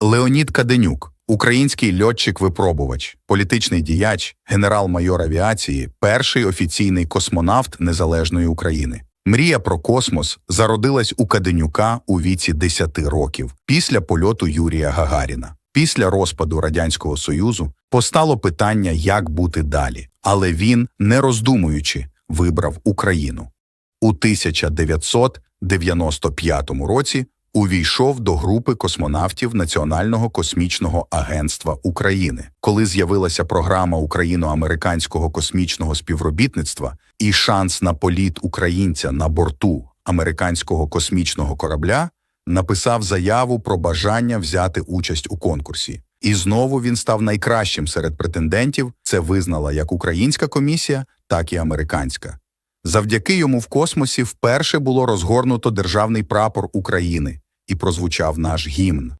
Леонід Каденюк, український льотчик-випробувач, політичний діяч, генерал-майор авіації, перший офіційний космонавт Незалежної України. Мрія про космос зародилась у Каденюка у віці 10 років після польоту Юрія Гагаріна. Після розпаду Радянського Союзу постало питання, як бути далі, але він, не роздумуючи, вибрав Україну. У 1995 році увійшов до групи космонавтів Національного космічного агентства України. Коли з'явилася програма україно-американського космічного співробітництва і шанс на політ українця на борту американського космічного корабля, написав заяву про бажання взяти участь у конкурсі. І знову він став найкращим серед претендентів. Це визнала як українська комісія, так і американська. Завдяки йому в космосі вперше було розгорнуто державний прапор України і прозвучав наш гімн.